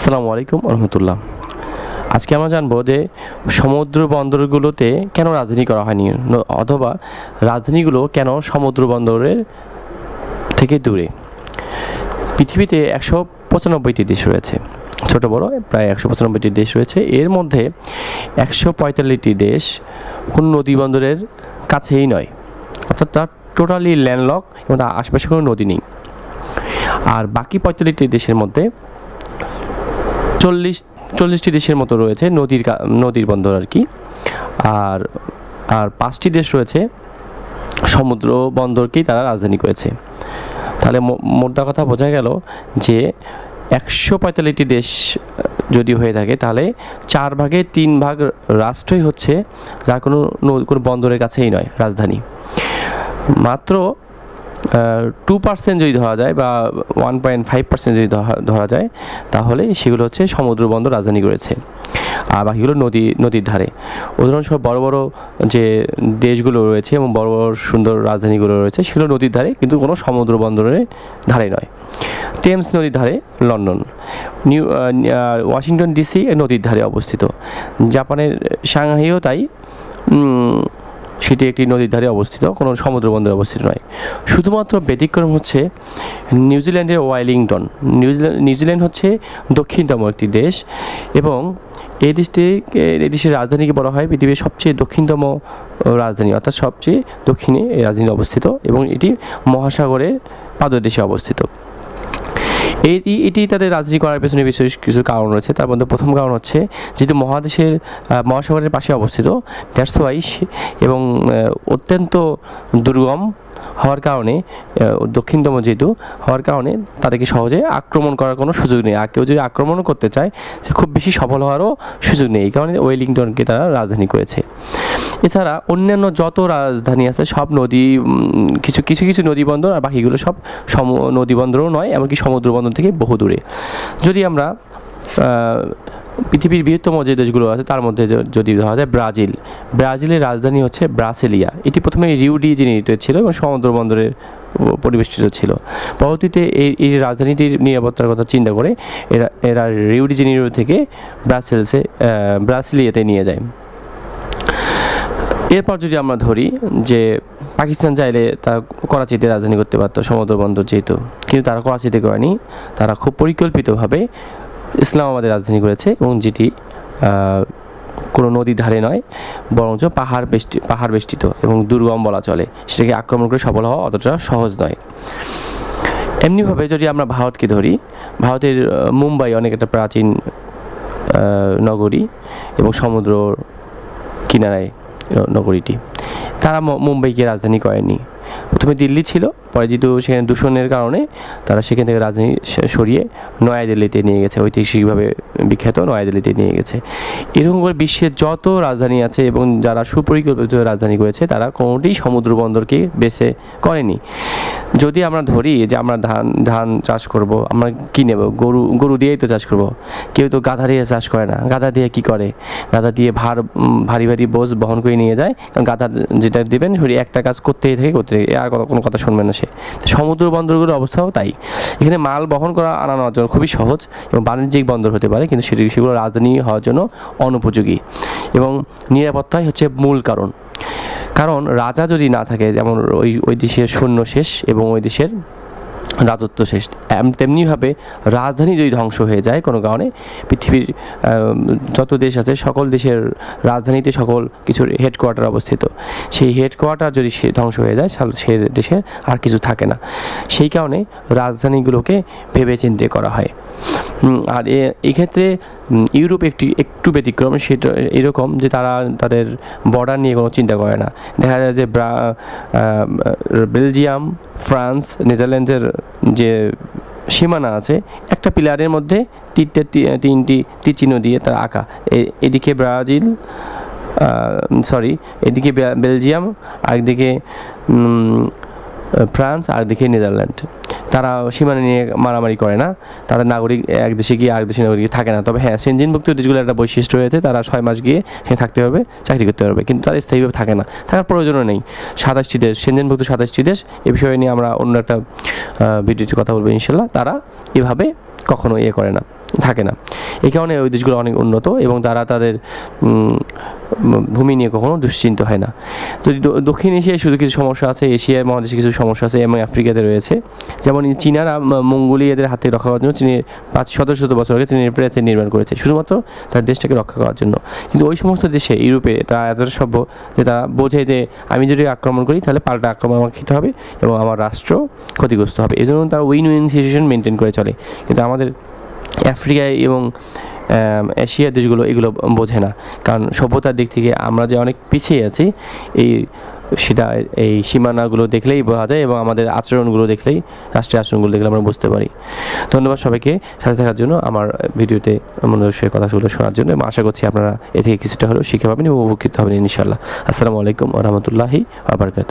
আসসালামু আলাইকুম রহমতুল্লাহ। আজকে আমরা জানব যে সমুদ্র বন্দরগুলোতে কেন রাজধানী করা হয়নি অথবা রাজধানীগুলো কেন সমুদ্র বন্দরের থেকে দূরে। পৃথিবীতে একশো পঁচানব্বইটি দেশ রয়েছে, ছোট বড়, প্রায় একশো পঁচানব্বইটি দেশ রয়েছে। এর মধ্যে একশো পঁয়তাল্লিশটি দেশ কোনো নদী বন্দরের কাছেই নয়, অর্থাৎ তার টোটালি ল্যান্ডলক এবং তার আশেপাশে কোনো নদী নেই। আর বাকি পঁয়তাল্লিশটি দেশের মধ্যে চল্লিশ, চল্লিশটি দেশের মতো রয়েছে নদীর নদীর বন্দর আর কি। আর আর পাঁচটি দেশ রয়েছে সমুদ্র বন্দরকেই তারা রাজধানী করেছে। তাহলে মোদ্দা কথা বোঝা গেল যে একশো পঁয়তাল্লিশটি দেশ, যদি হয়ে থাকে, তাহলে চার ভাগে তিন ভাগ রাষ্ট্রই হচ্ছে, যার কোনো কোনো বন্দরের কাছেই নয়, রাজধানী। মাত্র টু পার্সেন্ট যদি ধরা যায় বা ওয়ান পয়েন্ট ফাইভ পার্সেন্ট যদি ধরা- যায়, তাহলে সেগুলো হচ্ছে সমুদ্র বন্দর রাজধানী করেছে আর বাকিগুলো নদী, নদীর ধারে। উদাহরণস্বরূপ বড় বড় যে দেশগুলো রয়েছে এবং বড় বড় সুন্দর রাজধানীগুলো রয়েছে, সেগুলো নদীর ধারে, কিন্তু কোনো সমুদ্র বন্দরের ধারে নয়। টেমস নদীর ধারে লন্ডন। নিউ ওয়াশিংটন ডিসি নদীর ধারে অবস্থিত। জাপানের সাংহাইও তাই। সেটি একটি নদীর ধারে অবস্থিত, কোনো সমুদ্র বন্দরে অবস্থিত নয়। শুধুমাত্র ব্যতিক্রম হচ্ছে নিউজিল্যান্ডের ওয়াইলিংটন। নিউজিল্যান্ড নিউজিল্যান্ড হচ্ছে দক্ষিণতম একটি দেশ এবং এই দেশটি, এই দেশের রাজধানীকে বলা হয় পৃথিবীর সবচেয়ে দক্ষিণতম রাজধানী, অর্থাৎ সবচেয়ে দক্ষিণে এই রাজধানী অবস্থিত এবং এটি মহাসাগরের পাদদেশে অবস্থিত। এটি এটি তাদের রাজনীতি করার পেছনে বিশেষ কিছু কারণ রয়েছে। তার মধ্যে প্রথম কারণ হচ্ছে, যেহেতু মহাদেশের মহাসাগরের পাশে অবস্থিত, দ্যাটস ওয়াই এবং অত্যন্ত দুর্গম হওয়ার কারণে দক্ষিণতম যেহেতু হওয়ার কারণে তাদেরকে সহজে আক্রমণ করার কোনো সুযোগ নেই। আর কেউ যদি আক্রমণও করতে চায়, সে খুব বেশি সফল হওয়ারও সুযোগ নেই। এই কারণে ওয়েলিংটনকে তারা রাজধানী করেছে। এছাড়া অন্যান্য যত রাজধানী আছে, সব নদী কিছু কিছু কিছু নদী বন্দর আর বাকিগুলো সব সম, নদী বন্দরও নয়, এমনকি সমুদ্র বন্দর থেকে বহু দূরে। যদি আমরা পৃথিবীর বৃহত্তম যে দেশগুলো আছে, তার মধ্যে যদি ধরা যায় ব্রাজিল। ব্রাজিলের রাজধানী হচ্ছে ব্রাসেলিয়া। এটি প্রথমে রিউডি জেনিতে ছিল এবং সমুদ্র বন্দরের পরিবেষ্টিত ছিল। পরবর্তীতে এই এই রাজধানীটির নিরাপত্তার কথা চিন্তা করে এরা এরা রিউডি জেনিরো থেকে ব্রাসেলসে ব্রাসিলিয়াতে নিয়ে যায়। এরপর যদি আমরা ধরি যে পাকিস্তান চাইলে তারা করাচিতে রাজধানী করতে পারতো, সমুদ্র বন্দর যেহেতু। কিন্তু তারা করাচিতে করেনি। তারা খুব পরিকল্পিতভাবে ইসলামাবাদের রাজধানী করেছে এবং যেটি কোনো নদীর ধারে নয়, বরঞ্চ পাহাড় বেষ্টি, পাহাড় বেষ্টিত এবং দুর্গম বলা চলে। সেটাকে আক্রমণ করে সফল হওয়া অতটা সহজ নয়। এমনিভাবে যদি আমরা ভারতকে ধরি, ভারতের মুম্বাই অনেক একটা প্রাচীন নগরী এবং সমুদ্র কিনারায় নগরীটি। তারা মুম্বাইকে রাজধানী করেনি। প্রথমে দিল্লি ছিল পরে যেহেতু সেখানে দূষণের কারণে তারা সেখান থেকে রাজধানী সরিয়ে নয়াদিল্লিতে নিয়ে গেছে, ঐতিহাসিকভাবে বিখ্যাত নয়াদিল্লিতে নিয়ে গেছে। এরকম করে বিশ্বের যত রাজধানী আছে এবং যারা সুপরিকল্পিত রাজধানী করেছে, তারা কোনোটি সমুদ্র বন্দরকে বেছে করেনি। যদি আমরা ধরি যে আমরা ধান ধান চাষ করব, আমরা কী নেব? গরু গরু দিয়েই তো চাষ করব। কেউ তো গাধা দিয়ে চাষ করে না। গাধা দিয়ে কি করে? গাধা দিয়ে ভার ভারী ভারী বোঝ বহন করে নিয়ে যায়। কারণ গাধা যেটা দেবেন একটা কাজ করতেই থাকে করতে আর কোনো কথা শুনবেন না সে সমুদ্র বন্দরগুলোর অবস্থাও তাই। এখানে মাল বহন করা আনা আনানোর জন্য খুবই সহজ এবং বাণিজ্যিক বন্দর হতে পারে, কিন্তু সেটি সেগুলো রাজধানী হওয়ার জন্য অনুপযোগী এবং নিরাপত্তাই হচ্ছে মূল কারণ। কারণ রাজা যদি না থাকে, যেমন ওই ওই দেশের সৈন্য শেষ এবং ওই দেশের রাজত্ব শেষ। তেমনিভাবে রাজধানী যদি ধ্বংস হয়ে যায় কোনো কারণে, পৃথিবীর যত দেশ আছে, সকল দেশের রাজধানীতে সকল কিছুর হেডকোয়ার্টার অবস্থিত। সেই হেডকোয়ার্টার যদি সে ধ্বংস হয়ে যায় সে দেশে আর কিছু থাকে না। সেই কারণে রাজধানীগুলোকে ভেবে চিন্তে করা হয়। আর এ- এক্ষেত্রে ইউরোপ একটি একটু ব্যতিক্রম সেটা এরকম যে তারা তাদের বর্ডার নিয়ে কোনো চিন্তা করে না। দেখা যায় যে বেলজিয়াম ফ্রান্স নেদারল্যান্ডসের যে সীমানা আছে একটা পিলারের মধ্যে তিনটে তিনটি তীর চিহ্ন দিয়ে তার আঁকা। এদিকে ব্রাজিল সরি এদিকে বেলজিয়াম আরেকদিকে উম, ফ্রান্স আর দিকে নেদারল্যান্ড। তারা সীমানা নিয়ে মারামারি করে না। তাদের নাগরিক এক দেশে গিয়ে আরেক দেশের নাগরিক থাকে না। তবে হ্যাঁ সেনজিনভুক্ত দেশগুলোর একটা বৈশিষ্ট্য রয়েছে। তারা ছয় মাস গিয়ে সেখানে থাকতে হবে, চাকরি করতে পারবে কিন্তু তারা স্থায়ীভাবে থাকে না। থাকার প্রয়োজনও নেই। সাতাশটি দেশ, সেনজিনভুক্ত সাতাশটি দেশ। এ বিষয়ে নিয়ে আমরা অন্য একটা ভিডিওতে কথা বলব ইনশাল্লাহ। তারা এভাবে কখনো ইয়ে করে না। থাকে না। এই কারণে ওই দেশগুলো অনেক উন্নত এবং তারা তাদের ভূমি নিয়ে কখনো দুশ্চিন্ত হয় না। তো দক্ষিণ এশিয়ায় শুধু কিছু সমস্যা আছে, এশিয়ায় মহাদেশে কিছু সমস্যা আছে এবং আফ্রিকাতে রয়েছে। যেমন চীনারা মঙ্গোলিয়াদের হাতে রক্ষা করার জন্য চীনের পাঁচ, শত শত বছর আগে চীনের প্রাচীর নির্মাণ করেছে। শুধুমাত্র তার দেশটাকে রক্ষা করার জন্য। কিন্তু ওই সমস্ত দেশে, ইউরোপে তারা এতটা সভ্য যে তারা বোঝে যে আমি যদি আক্রমণ করি, তাহলে পাল্টা আক্রমণ আমাকে খেতে হবে এবং আমার রাষ্ট্র ক্ষতিগ্রস্ত হবে। এই জন্য তারা উইন উইন সিচুয়েশন মেনটেন করে চলে। কিন্তু আমাদের আফ্রিকায় এবং আম, এশিয়ার দেশগুলো এগুলো বোঝে না। কারণ সভ্যতার দিক থেকে আমরা যে অনেক পিছিয়ে আছি এই সেটা এই সীমানাগুলো দেখলেই বোঝা যায় এবং আমাদের আচরণগুলো দেখলেই রাষ্ট্রীয় আচরণগুলো দেখলে আমরা বুঝতে পারি। ধন্যবাদ সবাইকে সাথে থাকার জন্য আমার ভিডিওতে মনুষ্যের কথাগুলো শোনার জন্য এবং আশা করছি আপনারা এ থেকে কিছুটা হলেও শিখে পাবেন এবং উপকৃত হবেন ইনশাল্লাহ আসসালামু আলাইকুম রহমতুল্লাহি আবরকাত